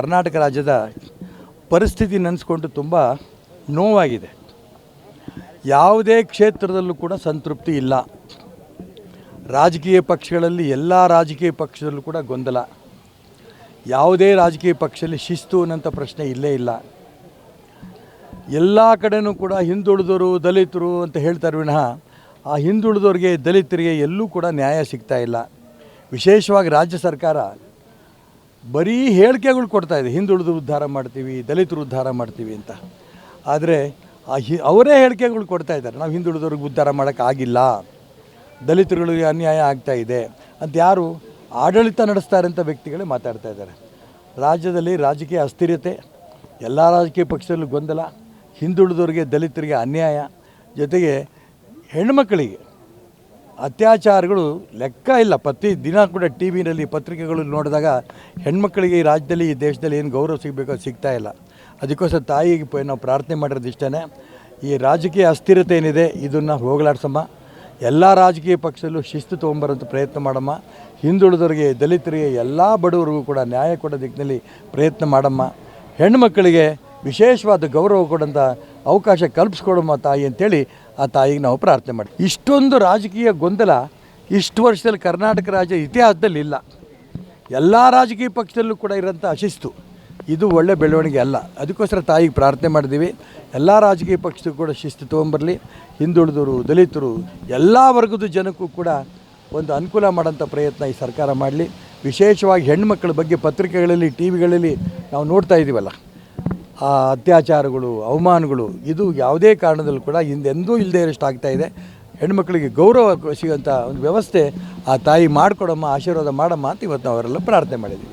ಕರ್ನಾಟಕ ರಾಜ್ಯದ ಪರಿಸ್ಥಿತಿ ನೆನೆಸ್ಕೊಂಡು ತುಂಬ ನೋವಾಗಿದೆ. ಯಾವುದೇ ಕ್ಷೇತ್ರದಲ್ಲೂ ಕೂಡ ಸಂತೃಪ್ತಿ ಇಲ್ಲ. ರಾಜಕೀಯ ಪಕ್ಷಗಳಲ್ಲಿ ಎಲ್ಲ ರಾಜಕೀಯ ಪಕ್ಷದಲ್ಲೂ ಕೂಡ ಗೊಂದಲ. ಯಾವುದೇ ರಾಜಕೀಯ ಪಕ್ಷದಲ್ಲಿ ಶಿಸ್ತು ಅನ್ನೋಂಥ ಪ್ರಶ್ನೆ ಇಲ್ಲೇ ಇಲ್ಲ. ಎಲ್ಲ ಕಡೆಯೂ ಕೂಡ ಹಿಂದುಳಿದವರು ದಲಿತರು ಅಂತ ಹೇಳ್ತಾರೆ ವಿನಃ ಆ ಹಿಂದುಳಿದವ್ರಿಗೆ ದಲಿತರಿಗೆ ಎಲ್ಲೂ ಕೂಡ ನ್ಯಾಯ ಸಿಗ್ತಾ ಇಲ್ಲ. ವಿಶೇಷವಾಗಿ ರಾಜ್ಯ ಸರ್ಕಾರ ಬರೀ ಹೇಳಿಕೆಗಳು ಕೊಡ್ತಾ ಇದೆ. ಹಿಂದುಳಿದು ಉದ್ಧಾರ ಮಾಡ್ತೀವಿ, ದಲಿತರು ಉದ್ಧಾರ ಮಾಡ್ತೀವಿ ಅಂತ. ಆದರೆ ಆ ಹಿ, ಅವರೇ ಹೇಳಿಕೆಗಳು ಕೊಡ್ತಾ ಇದ್ದಾರೆ. ನಾವು ಹಿಂದುಳಿದವ್ರಿಗೆ ಉದ್ಧಾರ ಮಾಡೋಕ್ಕಾಗಿಲ್ಲ ದಲಿತರುಗಳಿಗೆ ಅನ್ಯಾಯ ಆಗ್ತಾ ಇದೆ ಅಂತ ಯಾರು ಆಡಳಿತ ನಡೆಸ್ತಾರೆ ಅಂತ ವ್ಯಕ್ತಿಗಳೇ ಮಾತಾಡ್ತಾ ಇದ್ದಾರೆ. ರಾಜ್ಯದಲ್ಲಿ ರಾಜಕೀಯ ಅಸ್ಥಿರತೆ, ಎಲ್ಲ ರಾಜಕೀಯ ಪಕ್ಷದಲ್ಲೂ ಗೊಂದಲ, ಹಿಂದುಳಿದವ್ರಿಗೆ ದಲಿತರಿಗೆ ಅನ್ಯಾಯ, ಜೊತೆಗೆ ಹೆಣ್ಮಕ್ಕಳಿಗೆ ಅತ್ಯಾಚಾರಗಳು ಲೆಕ್ಕ ಇಲ್ಲ. ಪ್ರತಿ ದಿನ ಕೂಡ ಟಿ ವಿನಲ್ಲಿ ಪತ್ರಿಕೆಗಳು ನೋಡಿದಾಗ ಹೆಣ್ಮಕ್ಳಿಗೆ ಈ ರಾಜ್ಯದಲ್ಲಿ, ಈ ದೇಶದಲ್ಲಿ ಏನು ಗೌರವ ಸಿಗಬೇಕೋ ಸಿಗ್ತಾ ಇಲ್ಲ. ಅದಕ್ಕೋಸ್ಕರ ತಾಯಿಗೆ ನಾವು ಪ್ರಾರ್ಥನೆ ಮಾಡಿರೋದು ಇಷ್ಟೇ ಈ ರಾಜಕೀಯ ಅಸ್ಥಿರತೆ ಏನಿದೆ, ಇದನ್ನು ಹೋಗಲಾಡ್ಸಮ್ಮ. ಎಲ್ಲ ರಾಜಕೀಯ ಪಕ್ಷದಲ್ಲೂ ಶಿಸ್ತು ತೊಗೊಂಬರೋಂಥ ಪ್ರಯತ್ನ ಮಾಡಮ್ಮ. ಹಿಂದುಳಿದವರಿಗೆ, ದಲಿತರಿಗೆ, ಎಲ್ಲ ಬಡವರಿಗೂ ಕೂಡ ನ್ಯಾಯ ಕೊಡೋ ದಿಕ್ಕಿನಲ್ಲಿ ಪ್ರಯತ್ನ ಮಾಡಮ್ಮ. ಹೆಣ್ಮಕ್ಕಳಿಗೆ ವಿಶೇಷವಾದ ಗೌರವ ಕೊಡೋಂಥ ಅವಕಾಶ ಕಲ್ಪಿಸ್ಕೊಡಮ್ಮ ತಾಯಿ ಅಂತೇಳಿ ಆ ತಾಯಿಗೆ ನಾವು ಪ್ರಾರ್ಥನೆ ಮಾಡಿ ಇಷ್ಟೊಂದು ರಾಜಕೀಯ ಗೊಂದಲ ಇಷ್ಟು ವರ್ಷದಲ್ಲಿ ಕರ್ನಾಟಕ ರಾಜ್ಯ ಇತಿಹಾಸದಲ್ಲಿ ಇಲ್ಲ. ಎಲ್ಲ ರಾಜಕೀಯ ಪಕ್ಷದಲ್ಲೂ ಕೂಡ ಇರೋಂಥ ಅಶಿಸ್ತು. ಇದು ಒಳ್ಳೆ ಬೆಳವಣಿಗೆ ಅಲ್ಲ. ಅದಕ್ಕೋಸ್ಕರ ತಾಯಿಗೆ ಪ್ರಾರ್ಥನೆ ಮಾಡಿದ್ದೀವಿ. ಎಲ್ಲ ರಾಜಕೀಯ ಪಕ್ಷದ ಕೂಡ ಶಿಸ್ತು ತೊಗೊಂಬರಲಿ. ಹಿಂದುಳಿದವರು, ದಲಿತರು, ಎಲ್ಲ ವರ್ಗದ ಜನಕ್ಕೂ ಕೂಡ ಒಂದು ಅನುಕೂಲ ಮಾಡೋಂಥ ಪ್ರಯತ್ನ ಈ ಸರ್ಕಾರ ಮಾಡಲಿ. ವಿಶೇಷವಾಗಿ ಹೆಣ್ಮಕ್ಳ ಬಗ್ಗೆ ಪತ್ರಿಕೆಗಳಲ್ಲಿ ಟಿ ವಿಗಳಲ್ಲಿ ನಾವು ನೋಡ್ತಾ ಇದ್ದೀವಲ್ಲ ಆ ಅತ್ಯಾಚಾರಗಳು, ಅವಮಾನಗಳು, ಇದು ಯಾವುದೇ ಕಾರಣದಲ್ಲೂ ಕೂಡ ಹಿಂದೆಂದೂ ಇಲ್ಲದೆ ಇರೋಷ್ಟು ಆಗ್ತಾ ಇದೆ. ಹೆಣ್ಮಕ್ಳಿಗೆ ಗೌರವ ಸಿಗೋಂಥ ಒಂದು ವ್ಯವಸ್ಥೆ ಆ ತಾಯಿ ಮಾಡಿಕೊಡಮ್ಮ, ಆಶೀರ್ವಾದ ಮಾಡಮ್ಮ ಅಂತ ಇವತ್ತು ನಾವರೆಲ್ಲ ಪ್ರಾರ್ಥನೆ ಮಾಡಿದ್ದೀವಿ.